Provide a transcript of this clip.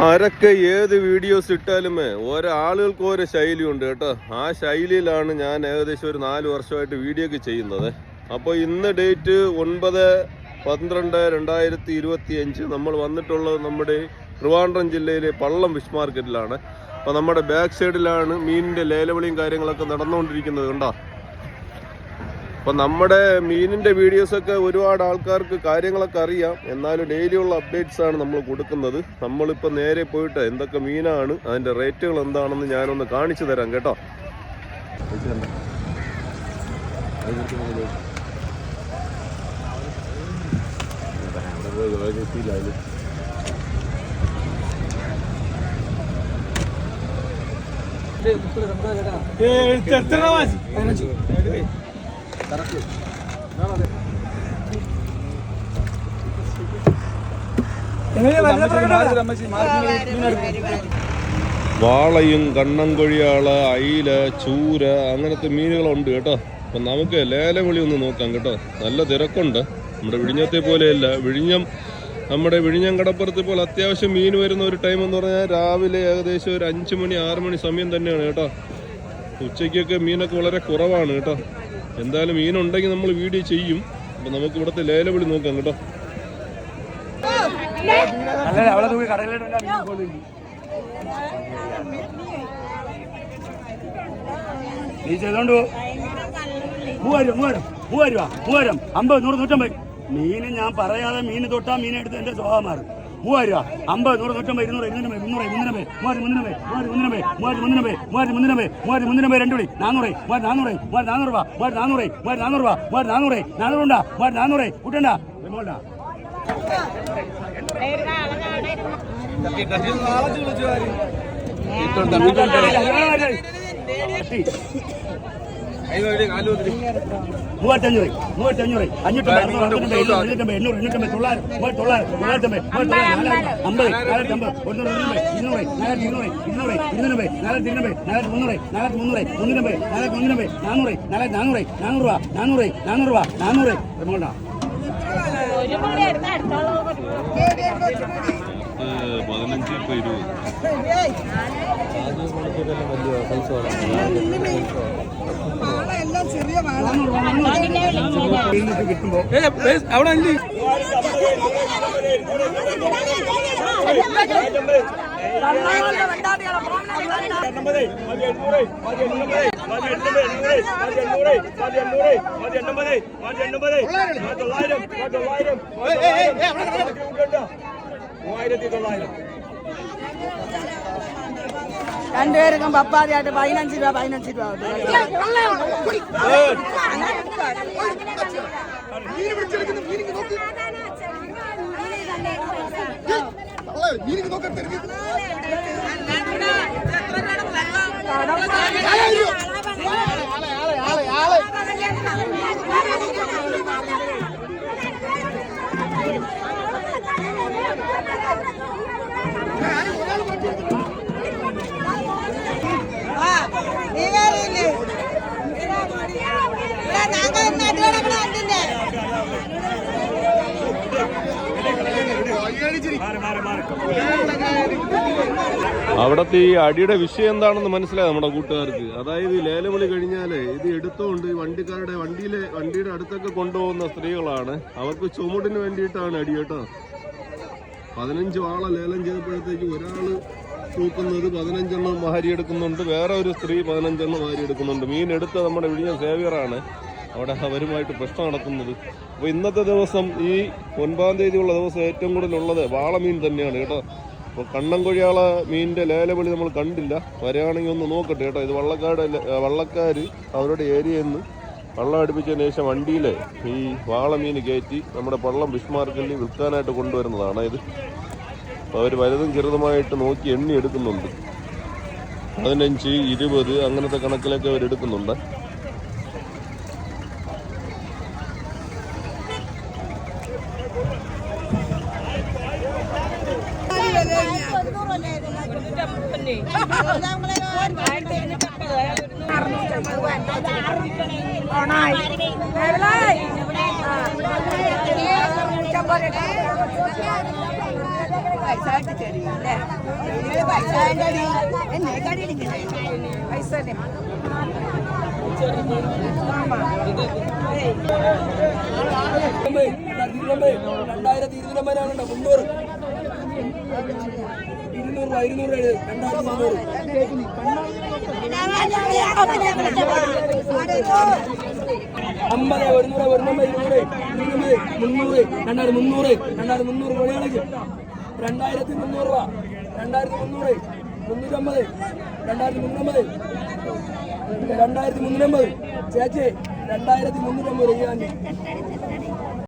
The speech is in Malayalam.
ആരൊക്കെ ഏത് വീഡിയോസ് ഇട്ടാലുമേ ഓരോ ആളുകൾക്ക് ഓരോ ശൈലിയുണ്ട് കേട്ടോ. ആ ശൈലിയിലാണ് ഞാൻ ഏകദേശം ഒരു നാല് വർഷമായിട്ട് വീഡിയോ ഒക്കെ ചെയ്യുന്നത്. അപ്പോൾ ഇന്ന് ഡേറ്റ് ഒൻപത് പന്ത്രണ്ട് രണ്ടായിരത്തി ഇരുപത്തി അഞ്ച് നമ്മൾ വന്നിട്ടുള്ളത് നമ്മുടെ ട്രിവാൻഡ്രം ജില്ലയിലെ പള്ളം ഫിഷ് മാർക്കറ്റിലാണ് അപ്പോൾ നമ്മുടെ ബാക്ക് സൈഡിലാണ് മീനിന്റെ ലേലവിളിയും കാര്യങ്ങളൊക്കെ നടന്നുകൊണ്ടിരിക്കുന്നത് കണ്ടോ? അപ്പം നമ്മുടെ മീനിന്റെ വീഡിയോസൊക്കെ ഒരുപാട് ആൾക്കാർക്ക് കാര്യങ്ങളൊക്കെ അറിയാം. എന്നാലും ഡെയിലി ഉള്ള അപ്ഡേറ്റ്സ് ആണ് നമ്മൾ കൊടുക്കുന്നത്. നമ്മളിപ്പോൾ നേരെ പോയിട്ട് എന്തൊക്കെ മീനാണ് അതിന്റെ റേറ്റുകൾ എന്താണെന്ന് ഞാനൊന്ന് കാണിച്ചു തരാം കേട്ടോ. വാളയും കണ്ണൻകൊഴിയാള അയില ചൂര അങ്ങനത്തെ മീനുകളുണ്ട് കേട്ടോ. അപ്പം നമുക്ക് ലേലവിളി ഒന്ന് നോക്കാം കേട്ടോ. നല്ല തിരക്കുണ്ട്. നമ്മുടെ വിഴിഞ്ഞത്തെ പോലെയല്ല. വിഴിഞ്ഞം നമ്മുടെ വിഴിഞ്ഞം കടപ്പുറത്ത് ഇപ്പോൾ അത്യാവശ്യം മീൻ വരുന്ന ഒരു ടൈം എന്ന് പറഞ്ഞാൽ രാവിലെ ഏകദേശം ഒരു അഞ്ച് മണി ആറ് മണി സമയം തന്നെയാണ് കേട്ടോ. ഉച്ചയ്ക്കൊക്കെ മീനൊക്കെ വളരെ കുറവാണ് കേട്ടോ. എന്തായാലും മീനുണ്ടെങ്കിൽ നമ്മൾ വീഡിയോ ചെയ്യും. അപ്പം നമുക്ക് ഇവിടുത്തെ ലേലവിളി നോക്കാം കേട്ടോ. നീ ചെയ്തോണ്ട്. മൂവായിരം മൂവായിരം മൂവായിരം മൂവായിരം അമ്പത് നൂറ് നൂറ്റമ്പത്. മീന് ഞാൻ പറയാതെ മീന് തൊട്ടാ മീനെടുത്ത് എന്റെ സ്വഭാവം മാറും. മൂവായിരം രൂപ അമ്പത് നൂറ് നൂറ്റമ്പത് ഇരുന്നൂറ് ഇരുന്നൂറ് മുന്നൂറ് മുന്നൂറ് മൂവായിരം മുന്നൂറ് മൂവായിരം മുന്നൂറ് മൂവായിരം മുന്നൂറ് മൂവായിരം മുന്നൂറ് മൂവായിരം മുന്നൂറ് രണ്ട് വിളി നാനൂറ് മൂവായിരം നാനൂറ് മൂവായിരം നാനൂറ് രൂപ മൂവായിരം നാനൂറ് മൂവായിരം നാനൂറ് രൂപ മൂവായിരം നാനൂറ് നാനൂറുണ്ടാ മൂവായിരം നാനൂറ് കൂട്ടണ്ട വേണ്ട മൂവായിരത്തഞ്ഞൂറ് മൂവായിരത്തഞ്ഞൂറ് അഞ്ഞൂറ്റമ്പത് അറുന്നൂറ് അറുന്നൂറ്റമ്പത് എഴുന്നൂറ് എണ്ണൂറ്റമ്പത് എണ്ണൂറ് എണ്ണൂറ്റമ്പത് തൊള്ളായിരം മൂവായിരം തൊള്ളായിരം തൊള്ളായിരത്തമ്പത് മൂവായിരത്തി നാലായിരം അമ്പത് നാലായിരത്തി അമ്പത് ഒന്ന് ഇരുന്നൂറ് നാലായിരത്തി ഇരുന്നൂറ് ഇരുന്നൂറ് ഇരുന്നൂറ് നാലായിരത്തി ഇരുന്നൂറ് നാലായിരത്തി മുന്നൂറ് നാലായിരത്തി മുന്നൂറ് മുന്നൂറ്റമ്പത് നാലായിരത്തി മുന്നൂറ്റമ്പത് നാനൂറ് നാലായിരത്തി നാനൂറ് നാനൂറ് രൂപ നാനൂറ് നാനൂറ് രൂപ നാനൂറ് എമൗണ്ടാ ഒരു മണി എടുത്ത് അടുത്തോളം പതിനഞ്ച് ഇപ്പൊ ഇരുപത് എല്ലാം ചെറിയ വാഴ കിട്ടുമ്പോ രണ്ടുപേർക്കും പപ്പാതിയായിട്ട് പതിനഞ്ച് രൂപ പതിനഞ്ച് രൂപ നീ അവിടത്തെ ഈ അടിയുടെ വിഷയം എന്താണെന്ന് മനസ്സിലായി നമ്മുടെ കൂട്ടുകാർക്ക്. അതായത് ലേലവിളി കഴിഞ്ഞാൽ ഇത് എടുത്തുകൊണ്ട് വണ്ടിക്കാരുടെ വണ്ടിയിലെ വണ്ടിയുടെ അടുത്തൊക്കെ കൊണ്ടുപോകുന്ന സ്ത്രീകളാണ്. അവർക്ക് ചുമടിന് വേണ്ടിയിട്ടാണ് അടി കേട്ടോ. പതിനഞ്ച് വാള ലേലം ചെയ്തപ്പോഴത്തേക്ക് ഒരാൾ തൂക്കുന്നത് പതിനഞ്ചെണ്ണം വാരി എടുക്കുന്നുണ്ട് വേറെ ഒരു സ്ത്രീ പതിനഞ്ചെണ്ണം വാരി എടുക്കുന്നുണ്ട് മീൻ എടുത്ത നമ്മുടെ വിഴിഞ്ഞ സേവിയറാണ്. അവിടെ അവരുമായിട്ട് പ്രശ്നം നടക്കുന്നത്. അപ്പോൾ ഇന്നത്തെ ദിവസം ഈ ഒൻപതാം തീയതിയുള്ള ദിവസം ഏറ്റവും കൂടുതലുള്ളത് വാളമീൻ തന്നെയാണ് കേട്ടോ. അപ്പോൾ കണ്ണൻകൊഴിയാള മീനിന്റെ ലേലവിളി നമ്മൾ കണ്ടില്ല. വരികയാണെങ്കിൽ ഒന്ന് നോക്കട്ടെ കേട്ടോ. ഇത് വള്ളക്കാട് വള്ളക്കാർ അവരുടെ ഏരിയയിൽ നിന്ന് വള്ളം അടുപ്പിച്ചതിന് ശേഷം വണ്ടിയിൽ ഈ വാളമീൻ കയറ്റി നമ്മുടെ പള്ളം ഫിഷ് മാർക്കറ്റിൽ വിൽക്കാനായിട്ട് കൊണ്ടുവരുന്നതാണ് ഇത്. അപ്പോൾ അവർ വലുതും ചെറുതുമായിട്ട് നോക്കി എണ്ണി എടുക്കുന്നുണ്ട്. പതിനഞ്ച് ഇരുപത് അങ്ങനത്തെ കണക്കിലൊക്കെ അവർ എടുക്കുന്നുണ്ട്. പൈസ രണ്ടായിരത്തി ഇരുപതിനമ്പതിനാണ് മുന്നൂറ് അമ്പത് ഒരുന്നൂറ് ഒരുന്നൂറ് ഇരുന്നൂറ് ഇരുന്നൂറ് മുന്നൂറ് രണ്ടായിരത്തി മുന്നൂറ് രണ്ടായിരത്തി മുന്നൂറ് കൊടിയാണെങ്കിൽ രണ്ടായിരത്തി മുന്നൂറ് രൂപ. രണ്ടായിരത്തി മുന്നൂറ് മുന്നൂറ്റമ്പത് രണ്ടായിരത്തി മുന്നൂറ്റമ്പത് രണ്ടായിരത്തി മുന്നൂറ്റമ്പത്. ചേച്ചി രണ്ടായിരത്തി മുന്നൂറ്റമ്പത് രൂപ